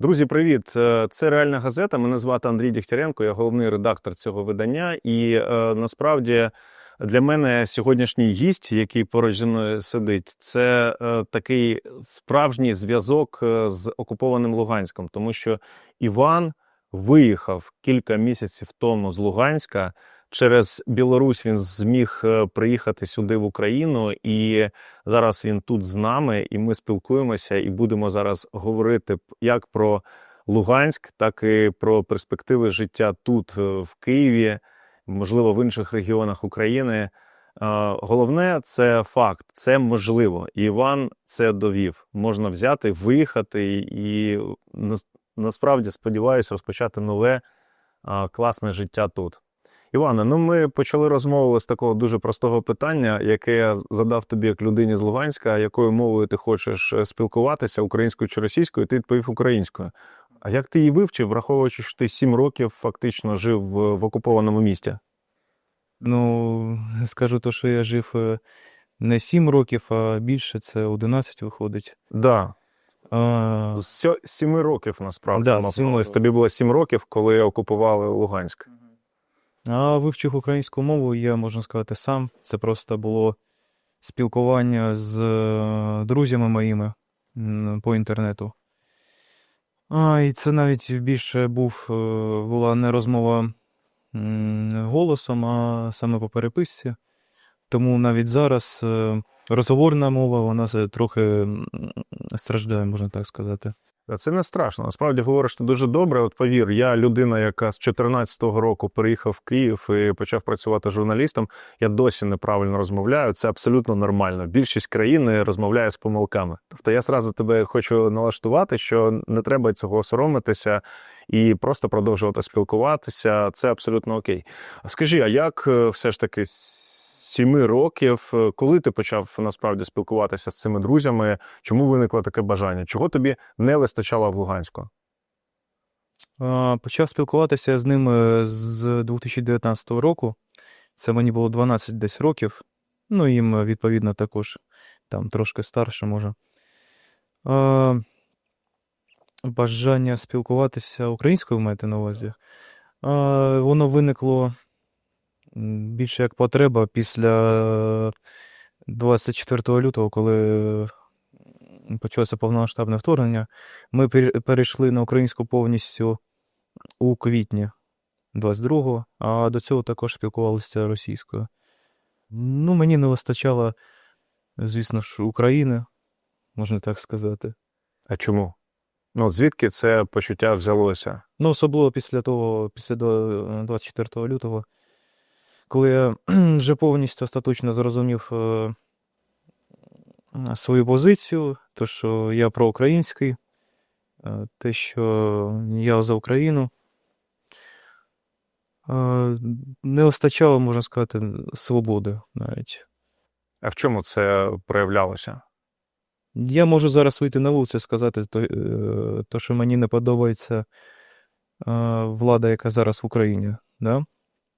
Друзі, привіт! Е, Це реальна газета. Мене звати Андрій Дігтяренко, я головний редактор цього видання. І е, насправді для мене сьогоднішній гість, який поруч зі мною сидить, це е, такий справжній зв'язок е, з окупованим Луганськом, тому що Іван виїхав кілька місяців тому з Луганська. Через Білорусь він зміг е, приїхати сюди в Україну, і зараз він тут з нами, і ми спілкуємося, і будемо зараз говорити як про Луганськ, так і про перспективи життя тут, е, в Києві, можливо, в інших регіонах України. Е, Головне це факт, це можливо. Іван це довів. Можна взяти, виїхати і насправді сподіваюся розпочати нове класне життя тут. Іване, ну ми почали розмову з такого дуже простого питання, яке я задав тобі як людині з Луганська, якою мовою ти хочеш е, спілкуватися, українською чи російською, ти відповів українською. А як ти її вивчив, враховуючи, що ти сім років фактично жив в, окупованому місті? Ну, скажу то, що я жив е, не 7 років, а більше, це 11 виходить. Да. А, З сьо- сіми років насправді Да, мав з. Тобі було сім років, коли окупували Луганськ. А вивчив українську мову, я можна сказати сам. Це просто було спілкування з е, друзями моїми по інтернету. А, і це навіть більше був, е, була не розмова голосом, а саме по переписці. Тому навіть зараз е, розговорна мова, вона трохи страждає, можна так сказати. Це не страшно. Насправді говориш ти дуже добре. От повір, я людина, яка з 14-го року приїхав в Київ і почав працювати журналістом. Я досі неправильно розмовляю. Це абсолютно нормально. Більшість країни розмовляє з помилками. Тобто я зразу тебе хочу налаштувати, що не треба цього соромитися і просто продовжувати спілкуватися. Це абсолютно окей. Скажи, а як е, все ж таки сіми років, е, коли ти почав насправді спілкуватися з цими друзями? Чому виникло таке бажання? Чого тобі не вистачало в Луганську? Почав спілкуватися з ним е, з 2019 року. Це мені було 12 десь років. Ну, їм, е, відповідно, також там трошки старше, може. Бажання спілкуватися українською, маєте на увазі. Воно виникло більше як потреба після 24 лютого, коли е, почалося повномасштабне вторгнення. Ми перейшли на українську повністю у квітні 22-го, а до цього також спілкувалися російською. Ну, мені не вистачало, звісно ж, України, можна так сказати. А чому? Ну, звідки це почуття взялося? Ну, особливо після того, після 24 лютого, коли я вже повністю остаточно зрозумів е, свою позицію, то, що я проукраїнський, е, те, що я за Україну. Е, Не вистачало, можна сказати, свободи навіть. А в чому це проявлялося? Я можу зараз вийти на вулицю і сказати, то, то, що мені не подобається влада, яка зараз в Україні. Да?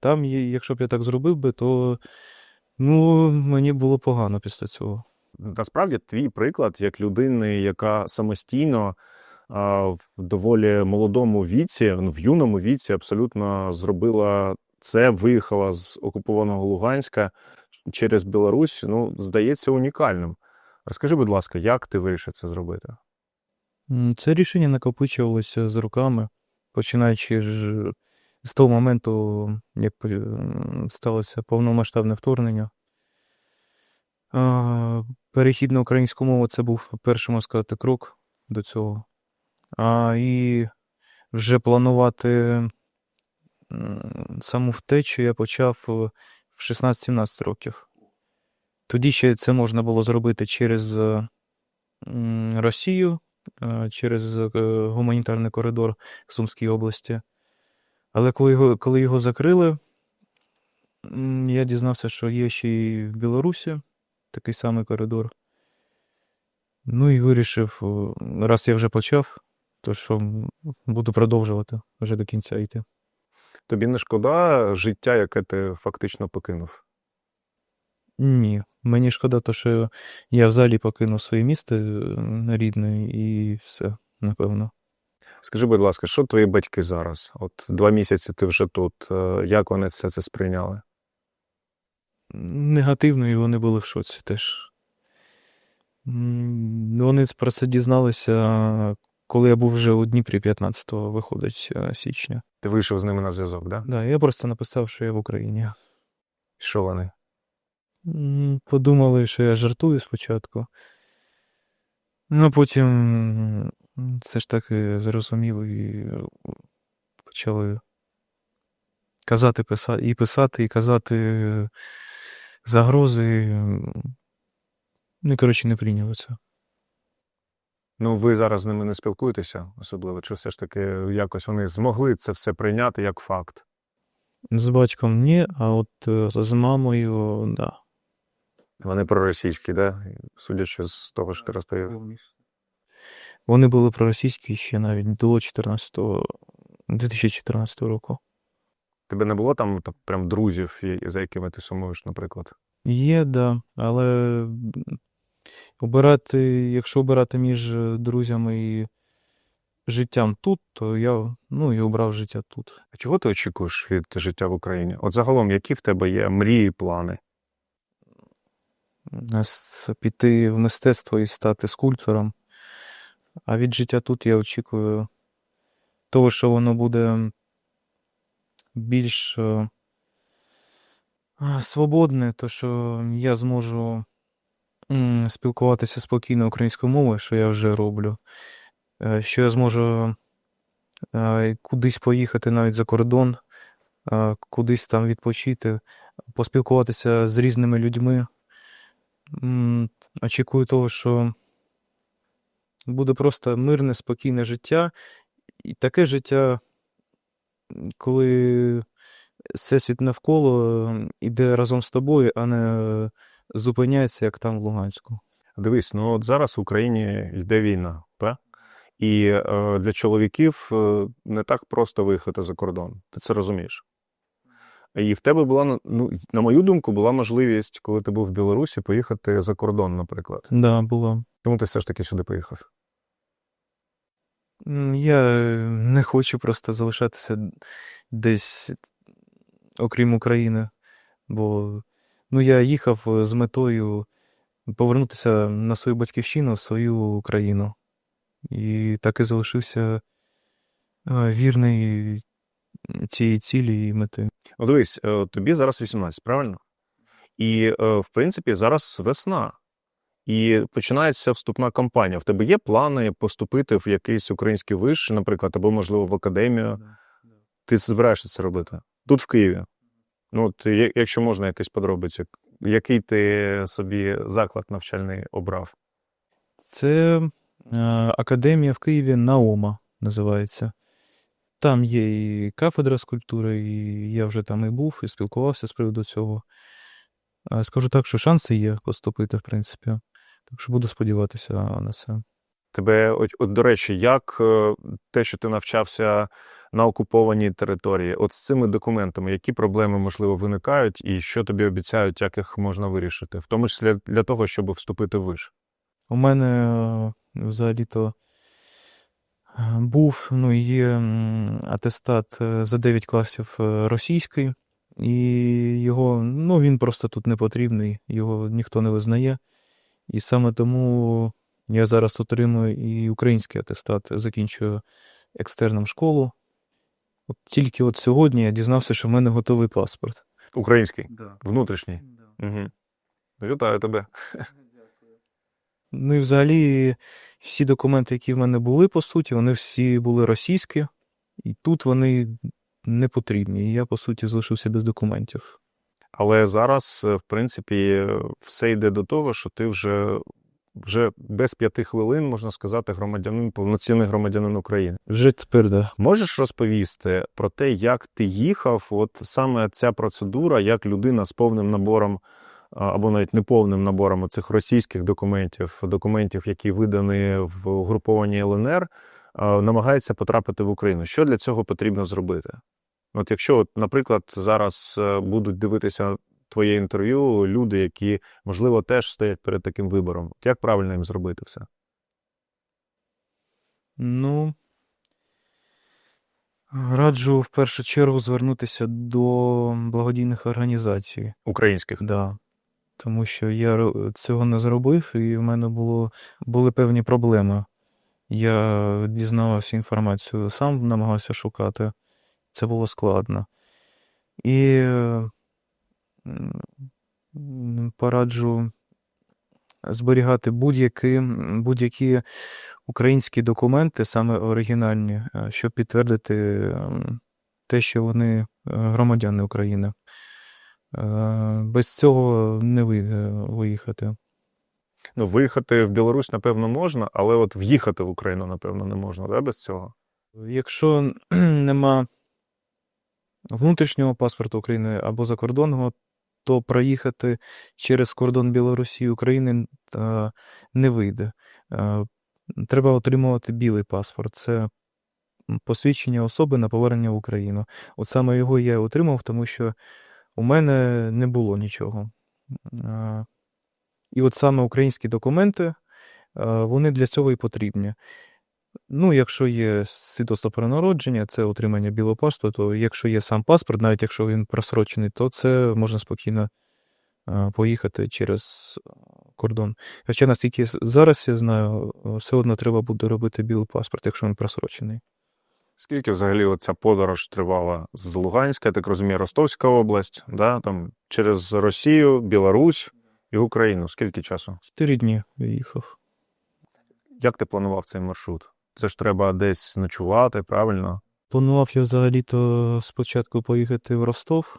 Там, якщо б я так зробив би, то ну, мені було погано після цього. Насправді, твій приклад як людини, яка самостійно а, в доволі молодому віці, ну, в юному віці, абсолютно зробила це, виїхала з окупованого Луганська через Білорусь. Ну, здається, унікальним. Розкажи, будь ласка, як ти вирішив це зробити? Це рішення накопичувалося з руками, починаючи ж з того моменту, як е, сталося повномасштабне вторгнення. Перехід на українську мову це був перший, можна сказати, крок до цього. А, і вже планувати саму втечу я почав е, в 16-17 років. Тоді ще це можна було зробити через е, Росію, через гуманітарний коридор в Сумській області. Але коли його, коли його закрили, я дізнався, що є ще й в Білорусі такий самий коридор. Ну і вирішив, раз я вже почав, то що буду продовжувати вже до кінця йти. Тобі не шкода життя, яке ти фактично покинув? Ні, мені шкода, то, що я взагалі покинув своє місто е, рідне і все, напевно. Скажи, будь ласка, що твої батьки зараз? От два місяці ти вже тут. Е, Як вони все це сприйняли? Негативно, і вони були в шоці теж. Вони про це дізналися, коли я був вже у Дніпрі 15 виходить е, січня. Ти вийшов з ними на зв'язок, да? Да, я просто написав, що я в Україні. Що вони? Подумали, що я жартую спочатку. Ну, потім все ж таки зрозуміли і е, почали казати, писати, і писати, і казати е, загрози. Ну, коротше, не прийняли це. Ну, ви зараз з ними не спілкуєтеся, особливо, чи все ж таки якось вони змогли це все прийняти як факт? З батьком ні, а от е, з мамою, да. Вони проросійські, да? Судячи з того, що ти розповів. Вони були проросійські ще навіть до 14 2014 року. Тебе не було там так, прям друзів, за якими ти сумуєш, наприклад? Є, да, але обирати, якщо обирати між е, друзями і життям тут, то я ну, і обрав життя тут. А чого ти очікуєш від життя в Україні? От загалом, які в тебе є мрії, плани? Піти в мистецтво і стати скульптором. А від життя тут я очікую того, що воно буде більш е, свободне, то що я зможу спілкуватися спокійно українською мовою, що я вже роблю. Е, Що я зможу е, кудись поїхати навіть за кордон, кудись там відпочити, поспілкуватися з різними людьми. Очікую того, що буде просто мирне, спокійне життя. І таке життя, коли всесвіт навколо е, іде разом з тобою, а не е, зупиняється, як там в Луганську. Дивись, ну от зараз в Україні йде війна, так? І е, для чоловіків е, не так просто виїхати за кордон. Ти це розумієш? І в тебе була, ну, на мою думку, була можливість, коли ти був в Білорусі, поїхати за кордон, наприклад. Да, було. Чому ти все ж таки сюди поїхав? Я е, не хочу просто залишатися десь, окрім України, бо ну, я їхав е, з метою повернутися на свою батьківщину, в свою країну. І так і залишився е, вірний цієї цілі і мети. Ну, дивись, е, тобі зараз 18, правильно? І, е, в принципі, зараз весна. І починається вступна кампанія. В тебе є плани поступити в якийсь український виш, наприклад, або, можливо, в академію. Ти збираєшся це робити тут, в Києві. Ну, от, якщо можна, якісь подробиці, який ти собі заклад навчальний обрав? Це е, академія в Києві Наома називається. Там є і кафедра скульптури, і я вже там і був, і спілкувався з приводу цього. Скажу так, що шанси є поступити, в принципі. Так що буду сподіватися на це. Тебе, от, от до речі, як е, те, що ти навчався на окупованій території, от з цими документами, які проблеми можливо виникають, і що тобі обіцяють, як їх можна вирішити, в тому числі для того, щоб вступити в виш? У мене е, взагалі-то був, ну, є атестат е, за 9 класів е, російський, і його, ну, він просто тут не потрібний, його ніхто не визнає. І саме тому я зараз отримую і український атестат, закінчую екстерном школу. От тільки от сьогодні я дізнався, що в мене готовий паспорт. Український, внутрішній. Угу. Вітаю тебе. Ну і взагалі всі документи, які в мене були, по суті, вони всі були російські, і тут вони не потрібні. І я, по суті, залишився без документів. Але зараз, е, в принципі, все йде до того, що ти вже, вже без п'яти хвилин, можна сказати, громадянин, повноцінний громадянин України. Вже тепер, да. Можеш розповісти про те, як ти їхав, от саме ця процедура, як людина з повним набором або навіть неповним набором цих російських документів, документів, які видані в угрупованій ЛНР, намагається потрапити в Україну. Що для цього потрібно зробити? От якщо, наприклад, зараз е, будуть дивитися твоє інтерв'ю люди, які, можливо, теж стоять перед таким вибором, як правильно їм зробити все? Ну, Раджу в першу чергу звернутися до благодійних організацій. Українських. Да. Тому що я цього не зробив, і в мене було, були певні проблеми. Я дізнавався інформацію, сам намагався шукати. Це було складно. І пораджу зберігати будь-які, будь-які українські документи, саме оригінальні, е, щоб підтвердити те, що вони е, громадяни України. Е, Без цього не вийде виїхати. Ну, виїхати в Білорусь, напевно, можна, але от в'їхати в Україну, напевно, не можна, да, без цього? Якщо нема внутрішнього паспорту України або закордонного, то проїхати через кордон Білорусі і України е, не вийде. Е, Треба отримувати білий паспорт. Це посвідчення особи на повернення в Україну. От саме його я отримав, тому що у мене не було нічого. І от саме українські документи, е, вони для цього і потрібні. Ну, якщо є свідоцтво про народження, це отримання білого паспорту. Якщо є сам паспорт, навіть якщо він просрочений, то це можна спокійно е, поїхати через е, кордон. Хоча, наскільки зараз я знаю, все одно треба буде робити білий паспорт, якщо він просрочений. Скільки взагалі от ця подорож тривала з Луганська, я так розумію, Ростовська область, да, там, через Росію, Білорусь і Україну. Скільки часу? Чотири дні я їхав. Як ти планував цей маршрут? Це ж треба десь ночувати, правильно? Планував я взагалі-то спочатку поїхати в Ростов,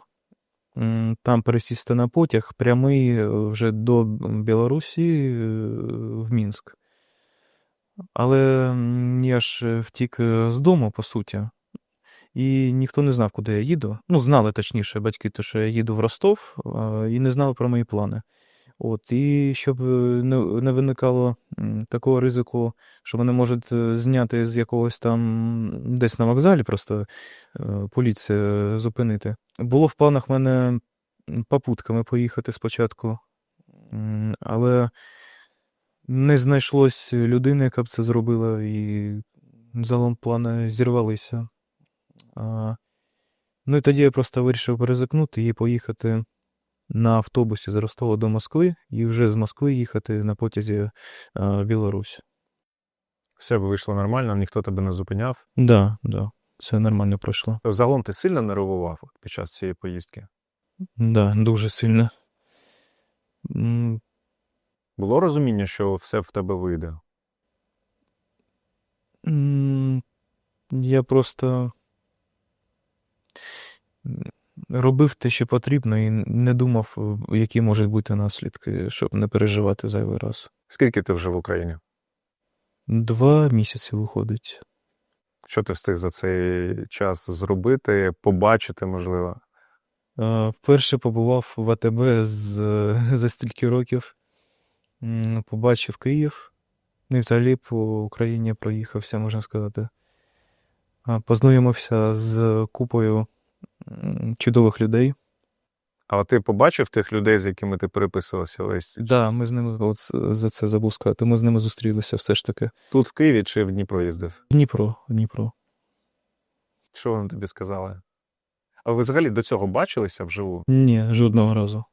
там пересісти на потяг, прямий е, вже до Білорусі е, в Мінськ. Але я ж е, втік е, з дому, по суті, і ніхто не знав, куди я їду. Ну, знали точніше батьки, то, що я їду в Ростов, і не знали про мої плани. От, і щоб е, не, виникало такого ризику, що вони можуть зняти з якогось там десь на вокзалі, просто поліція зупинити. Було в планах мене попутками поїхати спочатку, але не знайшлось людини, яка б це зробила, і загалом плани зірвалися. А, ну і тоді я просто вирішив перезикнути і поїхати на автобусі з Ростова до Москви, і вже з Москви їхати на потязі в Білорусь. Все вийшло нормально, ніхто тебе не зупиняв. Да, да, це нормально пройшло. Загалом ти сильно нервував під час цієї поїздки? Да, дуже сильно. Було розуміння, що все в тебе вийде? Я просто робив те, що потрібно, і не думав, які можуть бути наслідки, щоб не переживати зайвий раз. Скільки ти вже в Україні? Два місяці виходить. Що ти встиг за цей час зробити, побачити, можливо? Вперше побував в АТБ з, за стільки років. Побачив Київ. Ну і взагалі по Україні проїхався, можна сказати. Познайомився з купою чудових людей. А ти побачив тих людей, з якими ти переписувався весь цей Да, час? ми з ними, от за це забув сказати, ми з ними зустрілися все ж таки. Тут в Києві чи в Дніпро їздив? Дніпро, Дніпро. Що вони тобі сказали? А ви взагалі до цього бачилися вживу? Ні, жодного разу.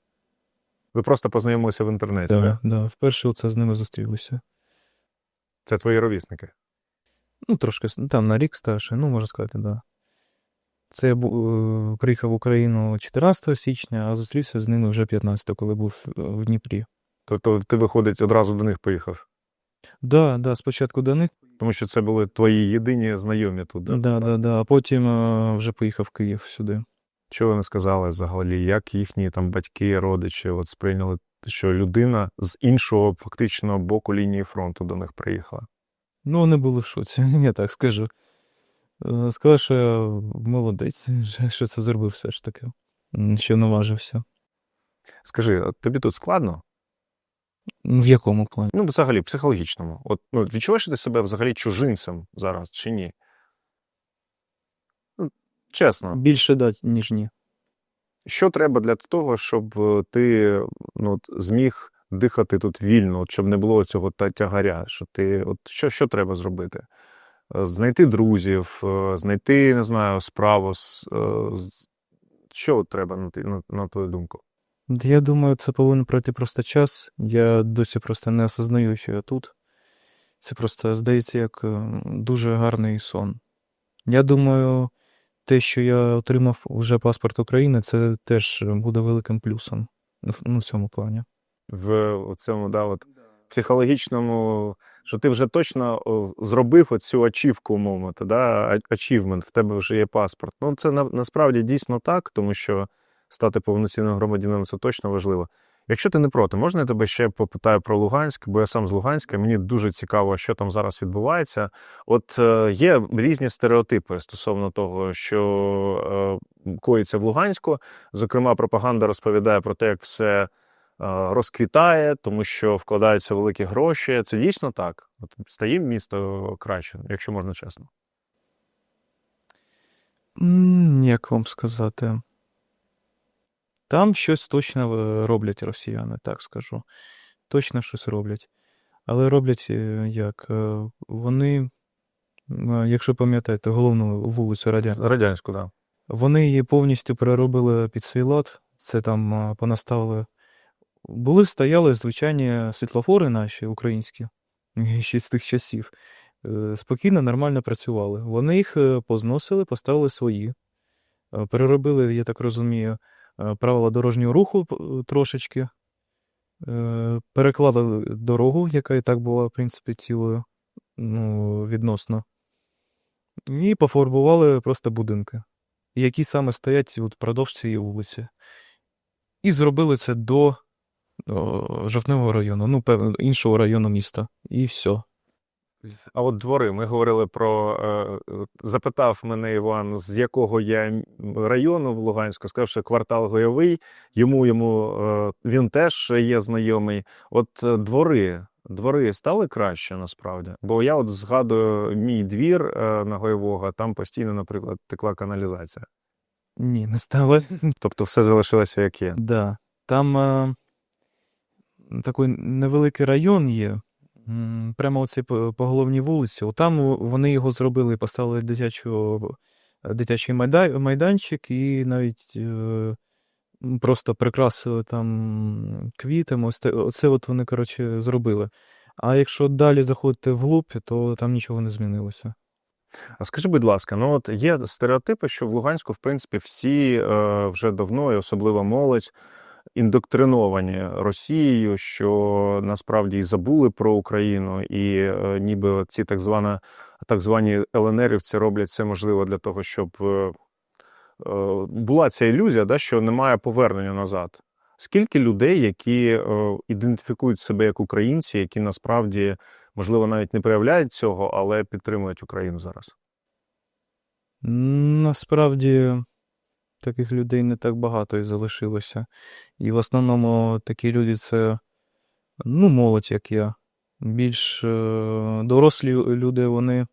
Ви просто познайомилися в інтернеті, Да, так? да. Вперше оце з ними зустрілися. Це твої ровісники. Ну, трошки там на рік старше, ну, можна сказати, так. Да. Це я бу- е, приїхав в Україну 14 січня, а зустрівся з ними вже 15, коли був е, в Дніпрі. Тобто ти, виходить, одразу до них поїхав. Да, да, спочатку до них, Тому що це були твої єдині знайомі тут. да, Да? да, да, а потім е, вже поїхав в Київ сюди. Що вони сказали взагалі? Як їхні там батьки, родичі от сприйняли, що людина з іншого фактично боку лінії фронту до них приїхала? Ну, вони були в шоці, я так скажу. Е, Сказали, що я молодець, що це зробив все ж таки, що наважився. Скажи, а тобі тут складно? В якому плані? Ну, взагалі, психологічному. От ну, відчуваєш ти себе взагалі чужинцем зараз чи ні? Чесно, Більше да, ніж ні. що треба для того, щоб е, ти ну, от, зміг дихати тут вільно, от, щоб не було цього тягаря? Що ти, от, що, що треба зробити? е, знайти друзів, е, знайти, не знаю, справу. Що от треба на, на, на твою думку? Я думаю, це повинен пройти просто час. Я досі просто не осознаю, що я тут. Це просто здається як е, дуже гарний сон. Я думаю, те, що я отримав вже паспорт України, це теж буде великим плюсом ну, цьому плані. В цьому да, от, психологічному, що ти вже точно зробив оцю ачівку, мовити, да, ачівмент, в тебе вже є паспорт. Ну, це на, насправді дійсно так, тому що стати повноцінним громадянином це точно важливо. Якщо ти не проти, можна я тебе ще попитаю про Луганськ, бо я сам з Луганська, мені дуже цікаво, що там зараз відбувається. От е, є різні стереотипи стосовно того, що е, коїться в Луганську. Зокрема, пропаганда розповідає про те, як все е, розквітає, тому що вкладаються великі гроші. Це дійсно так. От стає місто краще, якщо можна чесно. Як вам сказати? Там щось точно е, роблять росіяни, так скажу. Точно щось роблять. Але роблять е, як? Е, Вони, якщо пам'ятаєте, головну вулицю Радянську, Радянську, так. вони її повністю переробили під свій лад. Це там понаставили. Були стояли звичайні світлофори наші українські, ще з тих часів. Спокійно, нормально працювали. Вони їх позносили, поставили свої. Переробили, я так розумію, правила дорожнього руху трошечки. Е, Переклали дорогу, яка і так була, в принципі, цілою, ну, відносно. І пофарбували просто будинки, які саме стоять впродовж цієї вулиці. І зробили це до Жовтневого району, ну, певно, іншого району міста. І все. А от двори, ми говорили про. Е, запитав мене Іван, з якого я району в Луганську, сказав, що квартал Гойовий. Йому йому е, він теж є знайомий. От е, двори. Двори стали краще насправді. Бо я от згадую мій двір на Гойового, там постійно, наприклад, текла каналізація. Ні, не стали. Тобто все залишилося як є. Да. Там е, такий невеликий район є. Прямо оце по, головній вулиці. Там вони його зробили, поставили дитячу, дитячий майда- майданчик і навіть е, просто прикрасили там квітами. Оце от вони, коротше, зробили. А якщо далі заходити вглуб, то там нічого не змінилося. А скажи, будь ласка, ну от є стереотипи, що в Луганську, в принципі, всі е, вже давно, і особливо молодь, індоктриновані Росією, що насправді і забули про Україну, і е, ніби ці так звана, так звані ЛНРівці роблять все можливе для того, щоб е, е, була ця ілюзія, да, що немає повернення назад. Скільки людей, які ідентифікують себе як українці, які насправді, можливо, навіть не проявляють цього, але підтримують Україну зараз? Насправді таких людей не так багато і залишилося. І в основному такі люди це ну, молодь, як я. Більш е, дорослі люди, вони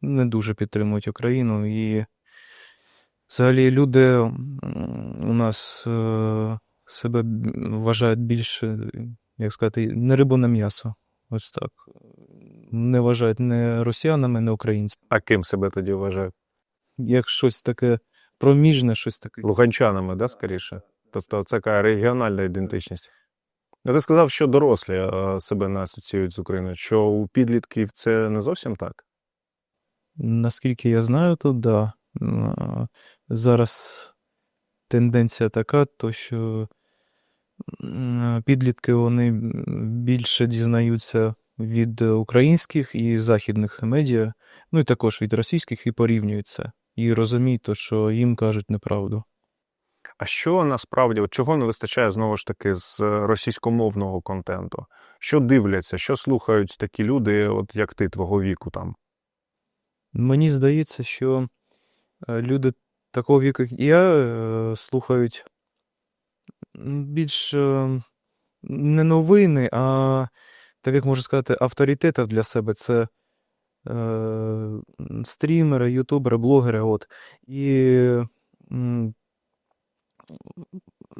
не дуже підтримують Україну. І взагалі люди у нас е, себе вважають більше, як сказати, не рибу, не м'ясо. Ось так. Не вважають не росіянами, не українцями. А ким себе тоді вважають? як щось таке проміжне, щось таке. Луганчанами, да, скоріше? Тобто це така регіональна ідентичність. Ну, ти сказав, що дорослі е, себе не асоціюють з Україною, що у підлітків це не зовсім так. Наскільки я знаю, то да. Зараз тенденція така, то що підлітки вони більше дізнаються від українських і західних медіа, ну і також від російських, і порівнюють це. І розуміють, то, що їм кажуть неправду. А що насправді, от чого не вистачає знову ж таки з е, російськомовного контенту? Що дивляться, що слухають такі люди, от як ти, твого віку там? Мені здається, що е, люди такого віку, як я, е, слухають більш не новини, а, так як можна сказати, авторитетів для себе. Це стрімери, ютубери, блогери. От. І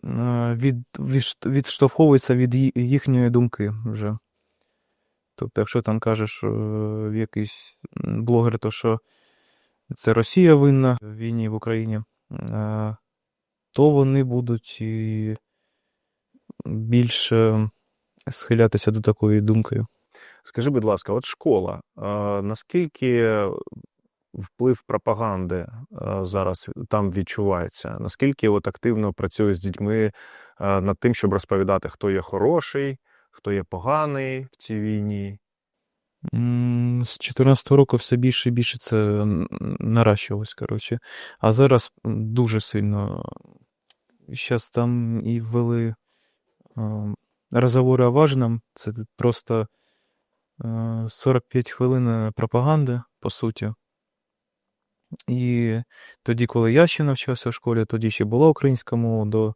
е, від, відш- відштовховуються від їхньої думки вже. Тобто, якщо там кажеш е, якийсь блогер, то що це Росія винна в війні в Україні, то вони будуть і більше схилятися до такої думки. Скажи, будь ласка, от школа, наскільки вплив пропаганди зараз там відчувається? Naскільки от активно працює з дітьми над тим, щоб розповідати, хто є хороший, хто є поганий в цій війні? З 14-го року все більше і більше це наращувалось, коротше. А зараз дуже сильно. Зараз там і ввели розговори о важном. Це просто 45 хвилин пропаганди, по суті. І тоді, коли я ще навчався в школі, тоді ще була українська мова до е,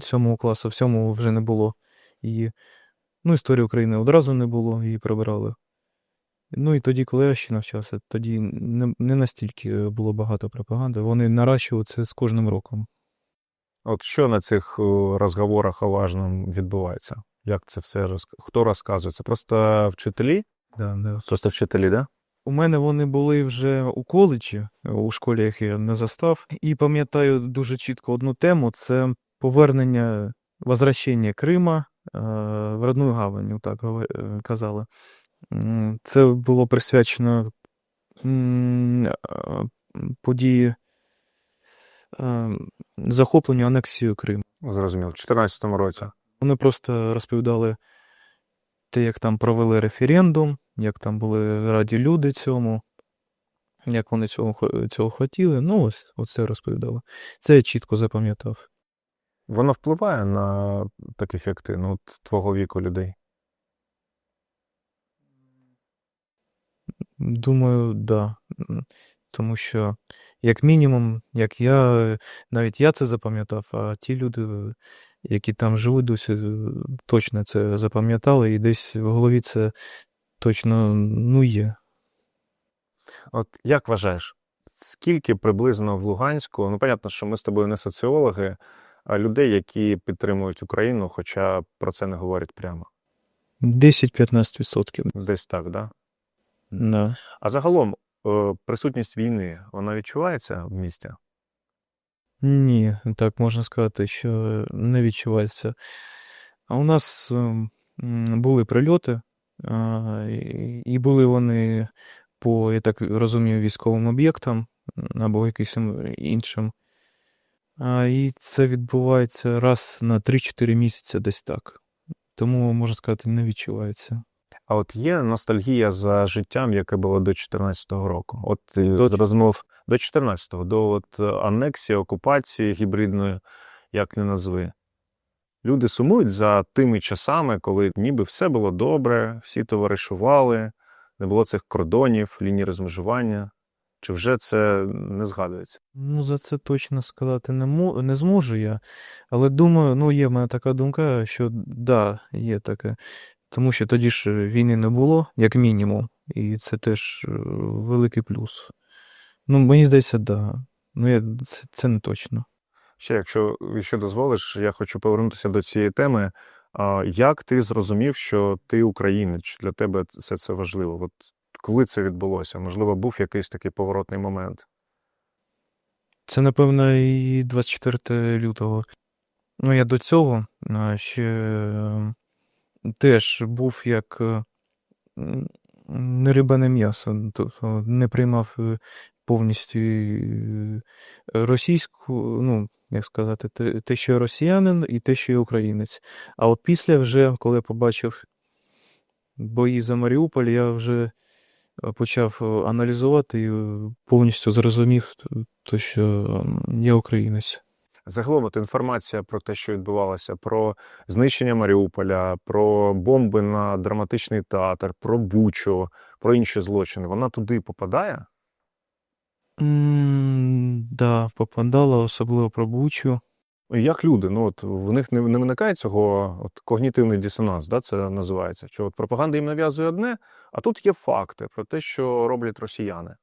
сьомого класу, в сьомому вже не було. І Ну, історії України одразу не було, її прибирали. Ну і тоді, коли я ще навчався, тоді не, не настільки було багато пропаганди. Вони наращували це з кожним роком. От що на цих е, розговорах о відбувається? Як це все роз... хто розказує? Це просто вчителі? Да, да. Просто вчителі, да? У мене вони були вже у коледжі, у школі, як я не застав. І пам'ятаю дуже чітко одну тему: це повернення, возвращення Крима е, в родну гавань, так е, казали. Це було присвячено е, події е, захопленню анексію Криму. Зрозуміло, в 2014 році. Вони просто розповідали те, як там провели референдум, як там були раді люди цьому, як вони цього, цього хотіли. Ну, ось оце розповідали. Це я чітко запам'ятав. Воно впливає на таких, як ти, ну, твого віку людей. Думаю, да. Тому що, як мінімум, як я, навіть я це запам'ятав, а ті люди, які там живуть досі, е, точно це запам'ятали, і десь в голові це точно ну, є. От як вважаєш, скільки приблизно в Луганську, ну, понятно, що ми з тобою не соціологи, а людей, які підтримують Україну, хоча про це не говорять прямо. 10-15%. Десь так, да? Да. А загалом, е, присутність війни, вона відчувається в місті? Ні, так можна сказати, що не відчувається. А у нас були прильоти, і були вони по, я так розумію, військовим об'єктам або якимось іншим. І це відбувається раз на 3-4 місяці десь так. Тому, можна сказати, не відчувається. А от є ностальгія за життям, яке було до 14-го року. От До- розмов до 14-го, до от е, анексії, окупації гібридної, як не назви. Люди сумують за тими часами, коли ніби все було добре, всі товаришували, не було цих кордонів, ліній розмежування. Чи вже це не згадується? Ну, за це точно сказати не, мо- не зможу я. Але думаю, ну, є в мене така думка, що да, є таке. Тому що тоді ж війни не було, як мінімум. І це теж е, великий плюс. Ну, мені здається, да. Ну, я, це, це не точно. Ще, якщо, якщо дозволиш, я хочу повернутися до цієї теми. А, Як ти зрозумів, що ти українець? Для тебе все це важливо? От коли це відбулося? Можливо, був якийсь такий поворотний момент. Це, напевно, і 24 лютого. Ну, я до цього ще теж був як не риба, не м'ясо. Тобто не приймав е, повністю е, російську, ну, як сказати, те, те, що я росіянин, і те, що я українець. А от після вже, коли я побачив бої за Маріуполь, я вже е, почав е, аналізувати і повністю зрозумів, то, що я українець. Загалом, от інформація про те, що відбувалося, про знищення Маріуполя, про бомби на драматичний театр, про Бучу, про інші злочини, вона туди попадає? М, Да, попадала, особливо про Бучу. Як люди? Ну от в них не, не виникає цього от, когнітивний дисонанс, да, це називається. Що от пропаганда їм нав'язує одне, а тут є факти про те, що роблять росіяни.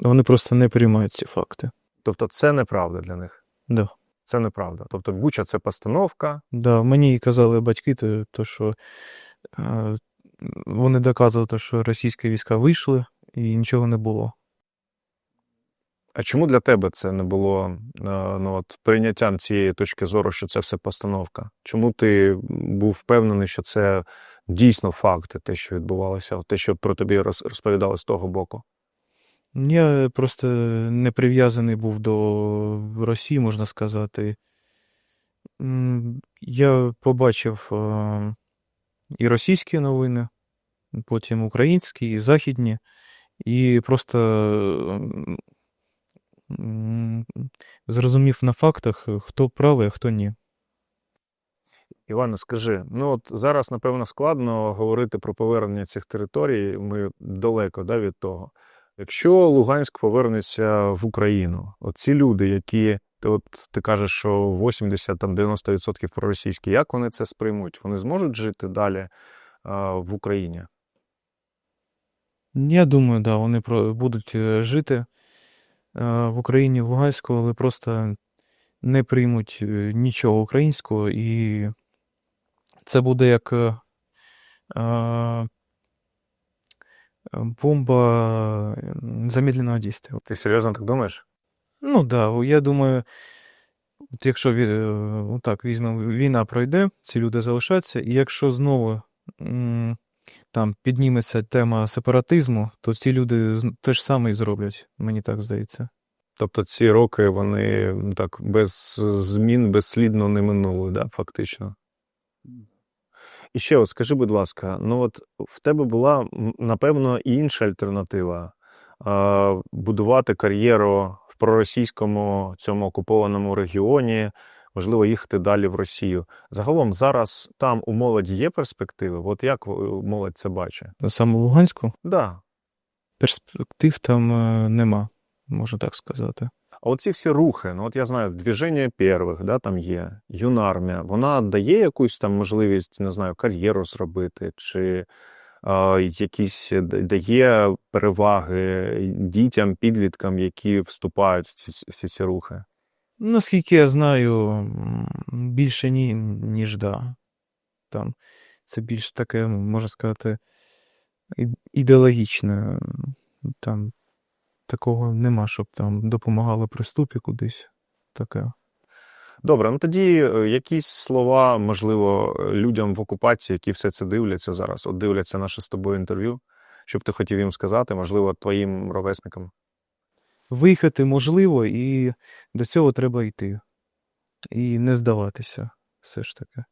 Вони просто не приймають ці факти. Тобто це неправда для них. Да. Це неправда. Тобто Буча це постановка. Да, мені і казали батьки, то, то що е, вони доказували, то, що російські війська вийшли і нічого не було. А чому для тебе це не було е, ну, от, прийняттям цієї точки зору, що це все постановка? Чому ти був впевнений, що це дійсно факти, те, що відбувалося, те, що про тобі розповідали з того боку? Я просто не прив'язаний був до Росії, можна сказати. Я побачив е, і російські новини, потім українські, і західні, і просто зрозумів на фактах, хто правий, а хто ні. Іване, скажи, ну от зараз, напевно, складно говорити про повернення цих територій. Ми далеко да, від того. Якщо Луганськ повернеться в Україну, оці люди, які ти, от, ти кажеш, що 80-90% проросійські, як вони це сприймуть? Вони зможуть жити далі а, в Україні? Я думаю, да, вони будуть е, жити е, в Україні, в Луганську, але просто не приймуть е, нічого українського, і це буде як е, е, бомба е, замедленого дійства. Ти серйозно так думаєш? Ну да, я думаю, от якщо е, візьмемо, війна пройде, ці люди залишаться, і якщо знову м, там підніметься тема сепаратизму, то ці люди те ж саме і зроблять, мені так здається. Тобто ці роки вони так без змін безслідно не минули, да, фактично. І ще от скажи, будь ласка, ну от в тебе була, напевно, і інша альтернатива будувати кар'єру в проросійському цьому окупованому регіоні, можливо, їхати далі в Росію. Загалом зараз там у молоді є перспективи? От як е, молодь це бачить? Саме в Луганську Да. перспектив там е, нема, можна так сказати. А оці всі рухи, ну от я знаю, движення первих, да, там є, юнармія, вона дає якусь там можливість, не знаю, кар'єру зробити, чи е, якісь дає переваги дітям, підліткам, які вступають в ці, всі ці рухи. Наскільки я знаю, більше ні, ніж да. Там це більш таке, можна сказати, ідеологічне. Там такого нема, щоб там допомагало при вступі кудись. Таке. Добре, ну тоді е, якісь слова, можливо, людям в окупації, які все це дивляться зараз, от дивляться наше з тобою інтерв'ю, що б ти хотів їм сказати, можливо, твоїм ровесникам. Виїхати можливо, і до цього треба йти. І не здаватися, все ж таки.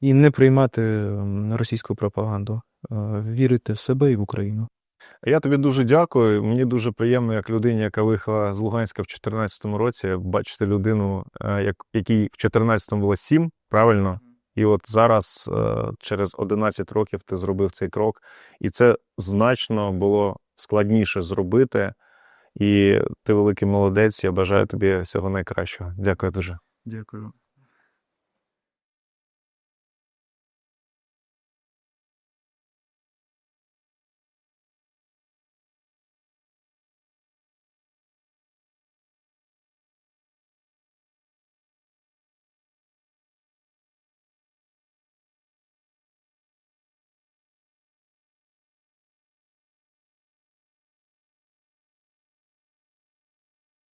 І не приймати російську пропаганду, вірити в себе і в Україну. Я тобі дуже дякую. Мені дуже приємно, як людині, яка виїхала з Луганська в 2014 році, бачити людину, е, як, якій в 2014 було 7, правильно? І от зараз, е, через 11 років, ти зробив цей крок. І це значно було складніше зробити. І ти великий молодець. Я бажаю тобі всього найкращого. Дякую дуже. Дякую.